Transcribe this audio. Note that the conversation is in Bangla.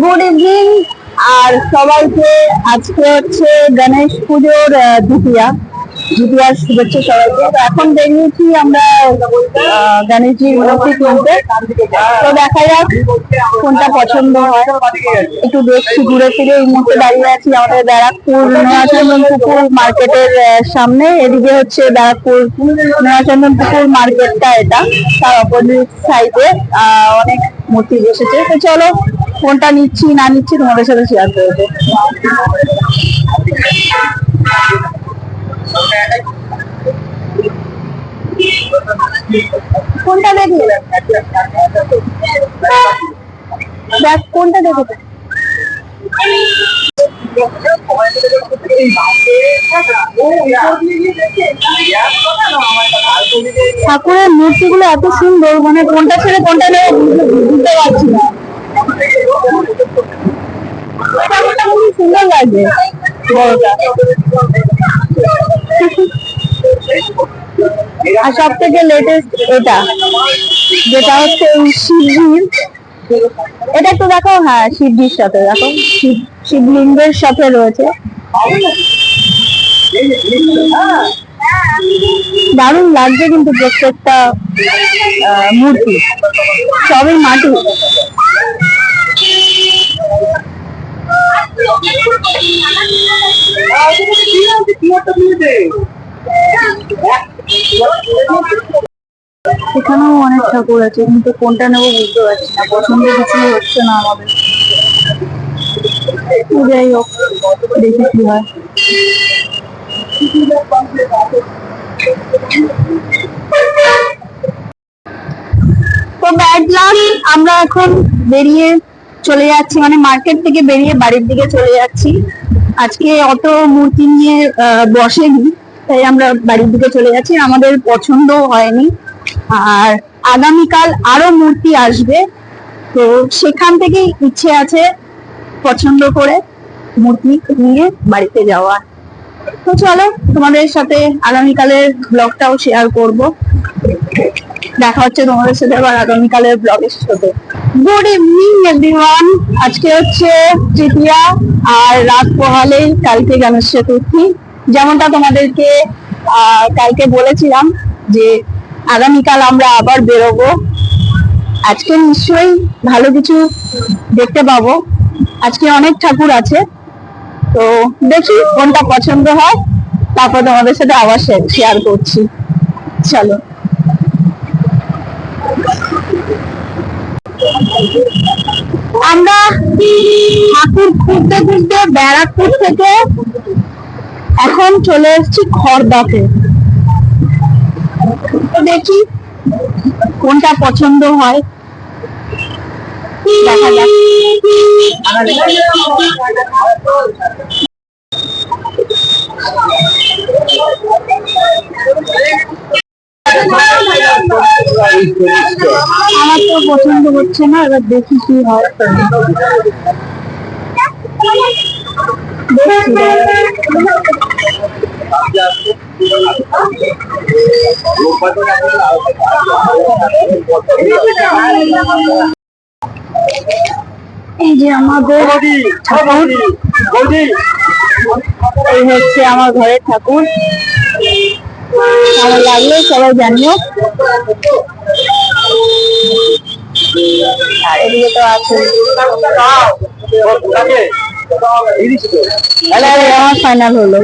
গুড ইভিনিং আর সবাইকে আজকে হচ্ছে গণেশ পুজোর দ্বিতীয়া। দ্বিতীয়ার শুভেচ্ছা সবাইকে। এখন বেরিয়েছি আমরা গণেশজির মূর্তি কিনতে। তো দেখা যাক কোনটা পছন্দ হয়। একটু দেখছি, ঘুরে ফিরে এই মুহূর্তে দাঁড়িয়ে আছি আমাদের ব্যারাকপুর নয়াচন্দন পুকুর মার্কেটের সামনে। এদিকে হচ্ছে ব্যারাকপুর নয়াচন্দন পুকুর মার্কেটটা এটা, তার অপোজিট সাইডে অনেক মূর্তি বসেছে। তো চলো কোনটা নিচ্ছি, না নিচ্ছি, তোমাদের সাথে শেয়ার করব। কোনটা দেখলে দেখ কোনটা দেখেছে ঠাকুরের মূর্তিগুলো এত সুন্দর মানে কোনটা ছেড়ে কোনটা নেবে বুঝতে- পারছি না। সুন্দর লাগছে আর সব থেকে লেটেস্ট এটা, যেটা হচ্ছে শিবজির এটা একটু দেখো হ্যাঁ শিবজির সাথে, দেখো, শিব, শিবলিঙ্গের সাথে রয়েছে। দারুণ লাগছে কিন্তু প্রত্যেকটা মূর্তি। সবই মাটি। এখানেও অনেক ঠাকুর আছে, কিন্তু কোনটা নেব বুঝতে পারছি না। পছন্দ কিছু হচ্ছে না আমাদের। যাই হোক, দেখি কি হয়। তো ব্যাড লাক আমরা এখন বেরিয়ে চলে যাচ্ছি মানে মার্কেট থেকে বেরিয়ে বাড়ির দিকে চলে যাচ্ছি। আজকে অত মূর্তি নিয়ে বসেনি, তাই আমরা বাড়ির দিকে চলে যাচ্ছি। আমাদের পছন্দ হয়নি। আর আগামীকাল আরও মূর্তি আসবে। তো সেখান থেকেই ইচ্ছে আছে পছন্দ করে মূর্তি নিয়ে বাড়িতে যাওয়া তো চলো তোমাদের সাথে আগামীকালের ব্লগটাও শেয়ার করব। দেখা হচ্ছে তোমাদের সাথে আবার আগামীকালের ব্লগের সাথে। গুড ইভিনিং এভরিওয়ান আজকে হচ্ছে তৃতীয়া আর রাত পোহালেই কালকে গণেশ চতুর্থী। যেমনটা তোমাদেরকে কালকে বলেছিলাম যে আগামীকাল আমরা আবার বেরোবো। আজকে নিশ্চয়ই ভালো কিছু দেখতে পাবো। আজকে অনেক ঠাকুর আছে। তো দেখি কোনটা পছন্দ হয়। তারপর তোমাদের সাথে আবার শেয়ার করছি। চলো। আমরা ঠাকুর খুঁজতে খুঁজতে ব্যারাকপুর থেকে এখন চলে এসেছি খড়দাতে। দেখি কোনটা পছন্দ হয়। দেখা যাক। আমার তো পছন্দ হচ্ছে না এবার দেখি কি হয়। এই যে আমাদের ঠাকুর। এই হচ্ছে আমার ঘরের ঠাকুর। ভালো লাগল সবাই জানিও। আর এদিকে তো আছে। আমার ফাইনাল হলো।